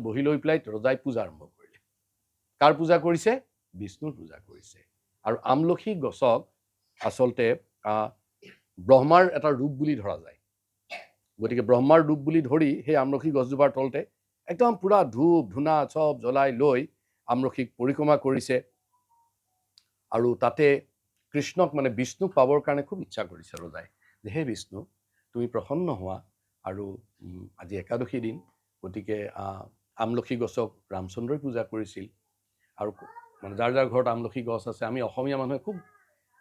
বহি লৈ পেলাই ৰজাই পূজা আৰম্ভ কৰিলে। কাৰ পূজা কৰিছে? বিষ্ণুৰ পূজা কৰিছে। আৰু আমলখি গছক আচলতে ব্ৰহ্মাৰ এটা ৰূপ বুলি ধৰা যায়। গতিকে ব্ৰহ্মাৰ ৰূপ বুলি ধৰি সেই আমলখি গছজোপাৰ তলতে একদম পূৰা ধূপ, ধূনা চব জ্বলাই লৈ আমলখিক পৰিক্ৰমা কৰিছে। আৰু তাতে কৃষ্ণক মানে বিষ্ণুক পাবৰ কাৰণে খুব ইচ্ছা কৰিছে ৰজাই যে, হে বিষ্ণু, তুমি প্ৰসন্ন হোৱা আৰু আজি একাদশী দিন। গতিকে আমলখি গছক ৰামচন্দ্ৰই পূজা কৰিছিল আৰু মানে যাৰ যাৰ ঘৰত আমলখি গছ আছে আমি অসমীয়া মানুহে খুব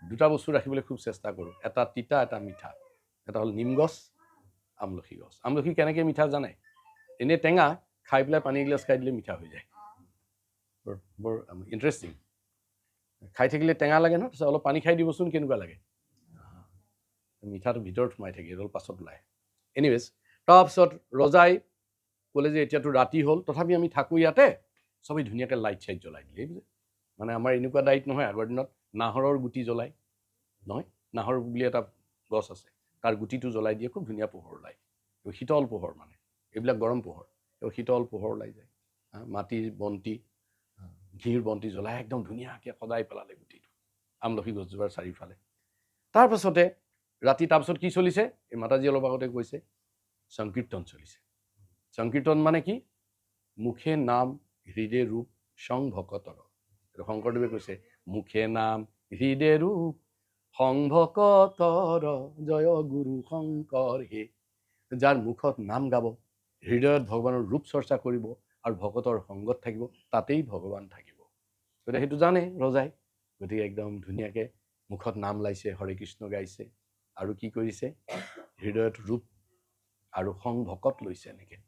দুটা বস্তু ৰাখিবলৈ খুব চেষ্টা কৰোঁ। এটা তিতা এটা মিঠা। এটা হ'ল নিম গছ আমলখি গছ। আমলখি কেনেকৈ মিঠা জানে? এনেই টেঙা খাই পেলাই পানী এগিলাচ খাই দিলে মিঠা হৈ যায়। বৰ বৰ ইণ্টাৰেষ্টিং খাই থাকিলে টেঙা লাগে ন? তাৰপিছত অলপ পানী খাই দিবচোন কেনেকুৱা লাগে? মিঠাটো ভিতৰত সোমাই থাকে এইডাল পাছত ওলায়। এনিৱেজ তাৰপিছত ৰজাই ক'লে যে এতিয়াতো ৰাতি হ'ল তথাপি আমি থাকোঁ ইয়াতে। চবেই ধুনীয়াকৈ লাইট চাইট জ্বলাই দিলে বুজিলে মানে আমাৰ এনেকুৱা দায়িত্ব নহয় আগৰ দিনত নাহৰৰ গুটি জ্বলাই। নহয় নাহৰ বুলি এটা গছ আছে তাৰ গুটিটো জ্বলাই দিয়ে খুব ধুনীয়া পোহৰ ওলায়। শীতল পোহৰ মানে এইবিলাক গৰম পোহৰ শীতল পোহৰ ওলাই যায়। মাটিৰ বন্তি ঘিৰ বন্তি জ্বলাই একদম ধুনীয়াকৈ সজাই পেলালে গুটিটো আমলখি গছজোপাৰ চাৰিওফালে। তাৰপাছতে ৰাতি তাৰপিছত কি চলিছে? এই মাতাজী অলপ আগতে কৈছে সংকীৰ্তন চলিছে। সংকীৰ্তন মানে কি? মুখে নাম হৃদয় ৰূপ সং ভকতৰ এইটো শংকৰদেৱে কৈছে, মুখে নাম হৃদয় ৰূপ সং ভকতৰ জয় গুৰু শংকৰ হে। যাৰ মুখত নাম গাব, হৃদয়ত ভগৱানৰ ৰূপ চৰ্চা কৰিব আৰু ভকতৰ সংগত থাকিব, তাতেই ভগৱান থাকিব। গতিকে সেইটো জানে ৰজাই। গতিকে একদম ধুনীয়াকৈ মুখত নাম লাইছে হৰে কৃষ্ণ গাইছে। আৰু কি কৰিছে? হৃদয়ত ৰূপ আৰু সং ভকত লৈছে এনেকৈ।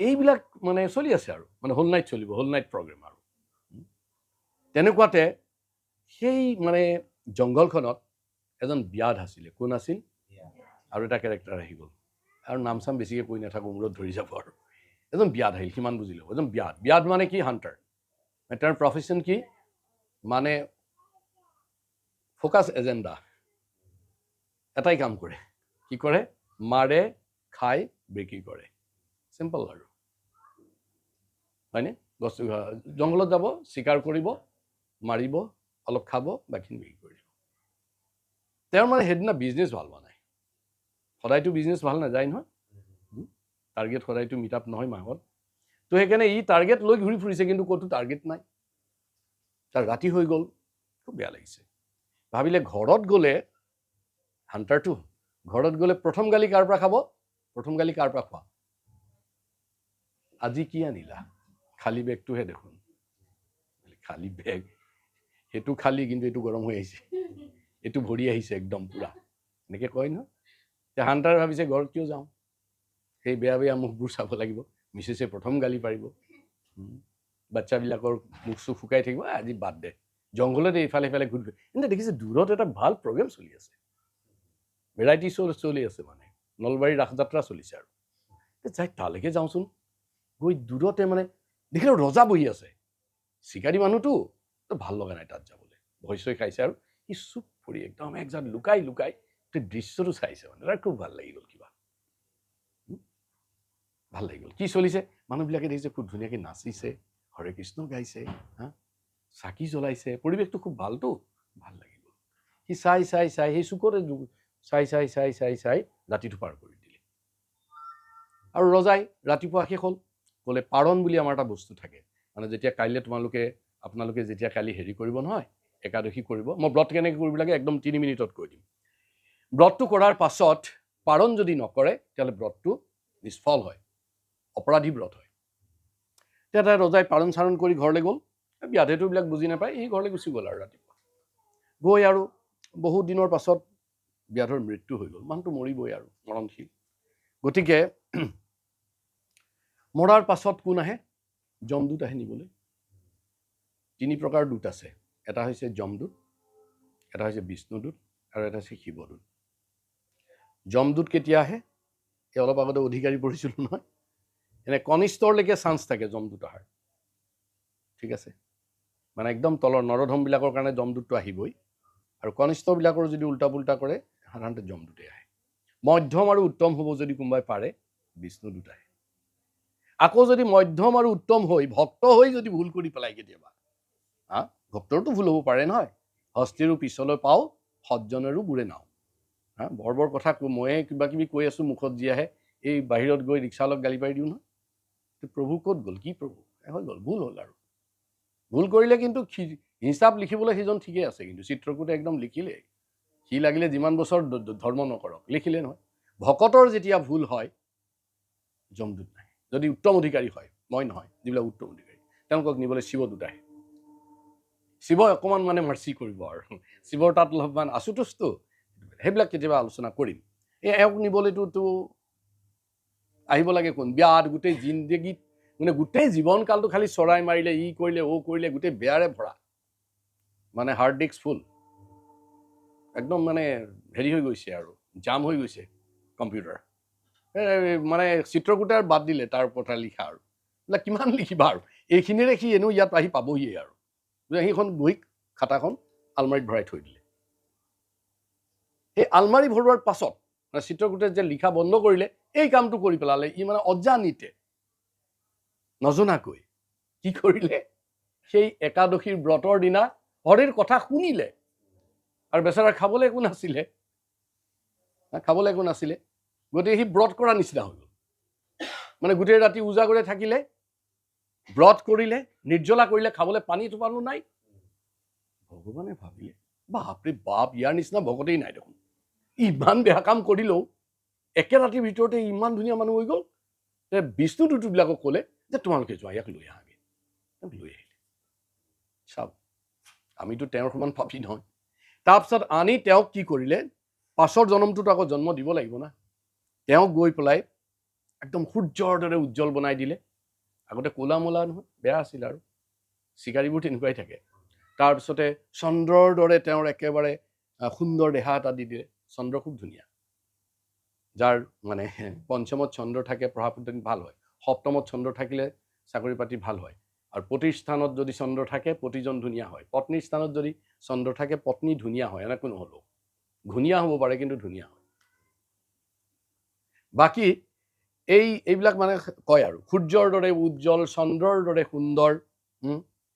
এইবিলাক মানে চলি আছে আৰু মানে হোল নাইট চলিব হোল নাইট প্ৰগ্ৰেম আৰু। তেনেকুৱাতে সেই মানে জংঘলখনত এজন ব্যাধ আছিলে কোন আছিল? আৰু এটা কেৰেক্টাৰ আহি গ'ল। আৰু নাম চাম বেছিকৈ কৈ নাথাকোঁ মূৰত ধৰি যাব আৰু। এজন ব্যাধ আহিল সিমান বুজি ল'ব এজন ব্যাধ ব্যাধ মানে কি হাণ্টাৰ? তেওঁৰ প্ৰফেশ্যন কি? মানে ফ'কাছ এজেণ্ডা এটাই কাম কৰে। কি কৰে? মাৰে খাই বিক্ৰী কৰে। চিম্পল আৰু হয়নে? গছ জংঘলত যাব চিকাৰ কৰিব, মাৰিব, অলপ খাব, বাকীখিনি বিক্ৰী কৰি দিব। তেওঁৰ মানে সেইদিনা বিজনেছ ভালো হোৱা নাই। সদায়তো বিজনেছ ভালো নাযায় নহয়। টাৰ্গেট সদায়তো মিট আপ নহয় মাহত। তো সেইকাৰণে ই টাৰ্গেট লৈ ঘূৰি ফুৰিছে, কিন্তু ক'তো টাৰ্গেট নাই। তাৰ ৰাতি হৈ গ'ল। খুব বেয়া লাগিছে। ভাবিলে ঘৰত গ'লে হাণ্টাৰটো ঘৰত গ'লে প্ৰথম গালি কাৰ পৰা খাব? প্ৰথম গালি কাৰ পৰা খোৱা? আজি কি আনিলা? খালী বেগটোহে দেখোন। খালী বেগ সেইটো খালী কিন্তু এইটো গৰম হৈ আহিছে। এইটো ভৰি আহিছে একদম পূৰা। এনেকৈ কয় নহয়। এতিয়া হাণ্টাৰ ভাবিছে ঘৰত কিয় যাওঁ? সেই বেয়া বেয়া মুখবোৰ চাব লাগিব। মিছেছে প্ৰথম গালি পাৰিব। উম, বাচ্চাবিলাকৰ মুখ চুখ শুকাই থাকিব। "আ, আজি বাদ দে। জংঘলতে ইফালে সিফালে ঘূৰি ঘূৰি এনে দেখিছে দূৰত এটা ভাল প্ৰগ্ৰেম চলি আছে। ভেৰাইটি শ্ব' চলি আছে মানে। নলবাৰী ৰাস যাত্ৰা চলিছে আৰু। যাই তালৈকে যাওঁচোন। গৈ দূৰতে মানে দেখিলোঁ ৰজা বহি আছে। চিকাৰী মানুহটো, তো ভালো লগা নাই তাত যাবলৈ। ভয় চয় খাইছে আৰু সি চুপ কৰি একদম একজাত লুকাই লুকাই দৃশ্যটো চাইছে মানে। তাৰ খুব ভালো লাগি গ'ল কিবা। ভালো লাগি গ'ল। কি চলিছে? মানুহবিলাকে দেখিছে খুব ধুনীয়াকৈ নাচিছে, হৰে কৃষ্ণ গাইছে, হা? চাকি জ্বলাইছে, পৰিৱেশটো খুব ভালতো ভালো লাগি গ'ল। সি চাই চাই চাই, সেই চুকতে চাই চাই চাই চাই চাই, ৰাতিটো পাৰ কৰি দিলে। আৰু ৰজাই ৰাতিপুৱা শেষ হ'ল। ক'লে পাৰণ বুলি আমাৰ এটা বস্তু থাকে। মানে যেতিয়া কাইলৈ তোমালোকে, আপোনালোকে যেতিয়া কালি হেৰি কৰিব নহয়, একাদশী কৰিব, মই ব্ৰত কেনেকৈ কৰিব লাগে, একদম তিনি মিনিটত কৈ দিম। ব্ৰতটো কৰাৰ পাছত পাৰণ যদি নকৰে, তেতিয়াহ'লে ব্ৰতটো নিষ্ফল হয়, অপৰাধী ব্ৰত হয়। তেতিয়া ৰজাই পাৰণ চাৰণ কৰি ঘৰলৈ গ'ল। ব্যাধেটো এইবিলাক বুজি নাপায়, সি ঘৰলৈ গুচি গ'ল আৰু ৰাতিপুৱা। গৈ আৰু বহু দিনৰ পাছত ব্যাধৰ মৃত্যু হৈ গ'ল, মানুহটো মৰিবই আৰু, মৰণশীল। গতিকে মৰাৰ পাছত কোন আহে? যমদূত আহে নিবলৈ। তিনি প্ৰকাৰ দূত আছে। এটা হৈছে যমদূত এটা হৈছে বিষ্ণুদূত, আৰু এটা হৈছে শিৱদূত। যমদূত কেতিয়া আহে? এই অলপ আগতে অধিকাৰী পঢ়িছিলোঁ নহয়। এনে কনিষ্ঠৰলৈকে চান্স থাকে যমদূত অহাৰ। ঠিক আছে? মানে একদম তলৰ নৰধমবিলাকৰ কাৰণে যমদূতটো আহিবই। আৰু কনিষ্ঠবিলাকৰ যদি উল্টা পুল্টা কৰে, সাধাৰণতে যমদূতে আহে। মধ্যম আৰু উত্তম হ'ব যদি কোনোবাই পাৰে, বিষ্ণুদূত আহে। আকৌ যদি মধ্যম আৰু উত্তম হৈ ভক্ত হৈ যদি ভুল কৰি পেলাই কেতিয়াবা হা? ভক্তৰতো ভুল হ'ব পাৰে নহয়। হস্তিৰো পিছলৈ পাওঁ সজ্জনেৰো বুৰে নাও। হা? বৰ বৰ কথা ময়ে কিবা কিবি কৈ আছোঁ মুখত যি আহে এই বাহিৰত গৈ ৰিক্সাৱালক গালি পাৰি দিওঁ নহয়। প্ৰভু ক'ত গ'ল? কি প্ৰভু? হৈ গ'ল ভুল হ'ল আৰু। ভুল কৰিলে কিন্তু হিচাপ লিখিবলৈ সেইজন ঠিকেই আছে কিন্তু চিত্ৰকূটে একদম লিখিলে সি লাগিলে যিমান বছৰ ধৰ্ম নকৰক লিখিলে নহয়। ভকতৰ যেতিয়া ভুল হয় যমদূত নাই। যদি উত্তম অধিকাৰী হয় মই নহয় যিবিলাক উত্তম অধিকাৰী তেওঁলোকক নিবলৈ শিৱদূত আহে শিৱই অকণমান মানে মাৰ্চি কৰিব আৰু। শিৱৰ তাত অলপমান আচুতোষটো সেইবিলাক কেতিয়াবা আলোচনা কৰিম। এই এওঁক নিবলৈতো আহিব লাগে কোন? বিয়াত গোটেই জিন্দগীত মানে গোটেই জীৱনকালটো খালি চৰাই মাৰিলে ই কৰিলে অ' কৰিলে গোটেই বেয়াৰে ভৰা। মানে হাৰ্ড ডিস্ক ফুল একদম মানে হেৰি হৈ গৈছে আৰু জাম হৈ গৈছে কম্পিউটাৰ। মানে চিত্ৰকূটাৰ বাদ দিলে তাৰ ওপৰত লিখা আৰু। এইবিলাক কিমান লিখিবা আৰু? এইখিনিৰে সি এনেও ইয়াত আহি পাবহিয়ে আৰু। সেইখন বহী খাতাখন আলমাৰীত ভৰাই থৈ দিলে। সেই আলমাৰী ভৰোৱাৰ পাছত চিত্ৰকূটে যে লিখা বন্ধ কৰিলে এই কামটো কৰি পেলালে। ই মানে অজানিতে নজনাকৈ কি কৰিলে? সেই একাদশীৰ ব্ৰতৰ দিনা হৰিৰ কথা শুনিলে। আৰু বেচেৰাৰ খাবলৈ একো নাছিলে। খাবলৈ একো নাছিলে। গতিকে সি ব্ৰত কৰা নিচিনা হৈ গ'ল। মানে গোটেই ৰাতি উজাগৰে থাকিলে, ব্ৰত কৰিলে, নিৰ্জলা কৰিলে, খাবলৈ পানী টোপানো নাই। ভগৱানে ভাবিলে, বাপৰে বাপ, ইয়াৰ নিচিনা ভকতেই নাই দেখোন। ইমান বেয়া কাম কৰিলেও একে ৰাতিৰ ভিতৰতে ইমান ধুনীয়া মানুহ হৈ গ'ল যে বিষ্ণু দুটোবিলাকক ক'লে যে তোমালোকে যোৱা, ইয়াক লৈ আহাগে। লৈ আহিলে। চাওক, আমিতো তেওঁৰ সমান পাপী নহয়। তাৰপিছত আনি তেওঁক কি কৰিলে, পাছৰ জন্মটোত আকৌ জন্ম দিব লাগিব না। তেওঁক গৈ পেলাই একদম সূৰ্যৰ দৰে উজ্জ্বল বনাই দিলে। আগতে ক'লা মলা নহয়, বেয়া আছিল আৰু। চিকাৰীবোৰ তেনেকুৱাই থাকে। তাৰপিছতে চন্দ্ৰৰ দৰে তেওঁৰ একেবাৰে সুন্দৰ দেহা এটা দি দিলে। চন্দ্ৰ খুব ধুনীয়া। যাৰ মানে পঞ্চমত চন্দ্ৰ থাকে পঢ়া পাতি ভালো হয়। সপ্তমত চন্দ্ৰ থাকিলে চাকৰি পাতি ভালো হয়। আৰু পতিৰ স্থানত যদি চন্দ্ৰ থাকে পতিজন ধুনীয়া হয়। পত্নীৰ স্থানত যদি চন্দ্ৰ থাকে, পত্নী ধুনীয়া হয় এনেকৈ নহ'লেও। ঘূণীয়া হ'ব পাৰে, কিন্তু ধুনীয়া হয়। বাকী এই এইবিলাক মানে কয় আৰু সূৰ্যৰ দৰে উজ্জ্বল চন্দ্ৰৰ দৰে সুন্দৰ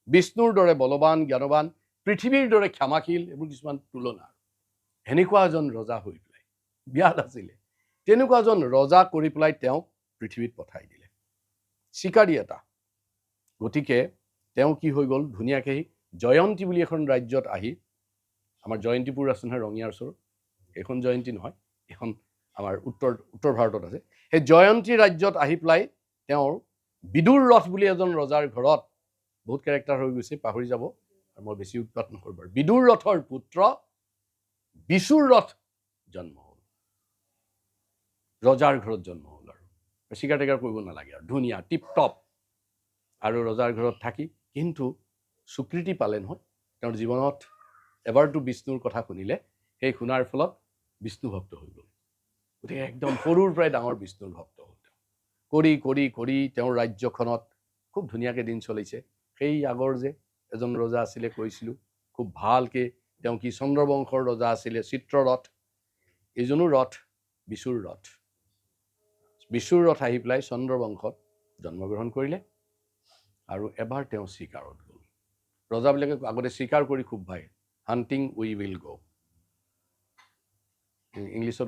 বিষ্ণুৰ দৰে বলৱান জ্ঞানৱান পৃথিৱীৰ দৰে ক্ষমাশীল এইবোৰ কিছুমান তুলনা সেনেকুৱা এজন ৰজা হৈ পেলাই বিয়াত আছিলে তেনেকুৱা এজন ৰজা কৰি পেলাই তেওঁক পৃথিৱীত পঠাই দিলে। চিকাৰী এটা গতিকে তেওঁ কি হৈ গ'ল ধুনীয়াকৈ সি জয়ন্তী বুলি এখন ৰাজ্যত আহি আমাৰ জয়ন্তীপুৰ আছে নহয় ৰঙিয়াৰ ওচৰত সেইখন জয়ন্তী নহয় এইখন আমাৰ উত্তৰ উত্তৰ ভাৰতত আছে। সেই জয়ন্তী ৰাজ্যত আহি পেলাই তেওঁৰ বিদুৰ ৰথ বুলি এজন ৰজাৰ ঘৰত বহুত কেৰেক্টাৰ হৈ গৈছে, পাহৰি যাব আৰু মই বেছি উৎপাত নকৰোঁ বিদুৰ ৰথৰ পুত্ৰ বিচুৰ ৰথ জন্ম হ'ল। ৰজাৰ ঘৰত জন্ম হ'ল আৰু। চিকাৰ টিকাৰ কৰিব নালাগে আৰু। ধুনীয়া টিপ টপ আৰু ৰজাৰ ঘৰত থাকি কিন্তু স্বীকৃতি পালে নহয়। তেওঁৰ জীৱনত এবাৰতো বিষ্ণুৰ কথা শুনিলে। সেই শুনাৰ ফলত বিষ্ণু ভক্ত হৈ গ'ল। গতিকে একদম সৰুৰ পৰাই ডাঙৰ বিষ্ণুৰ ভক্ত হ'ল তেওঁ। কৰি কৰি কৰি তেওঁৰ ৰাজ্যখনত খুব ধুনীয়াকৈ দিন চলিছে। সেই আগৰ যে এজন ৰজা আছিলে কৈছিলোঁ খুব ভালকৈ তেওঁ কি চন্দ্ৰবংশৰ ৰজা আছিলে চিত্ৰৰথ এইজনো ৰথ বিচুৰ ৰথ। বিচুৰ ৰথ আহি পেলাই চন্দ্ৰবংশত জন্মগ্ৰহণ কৰিলে আৰু এবাৰ তেওঁ চিকাৰত গ'ল। ৰজাবিলাকে আগতে চিকাৰ কৰি খুব ভাই হাণ্টিং উই উইল গ' ইংলিছত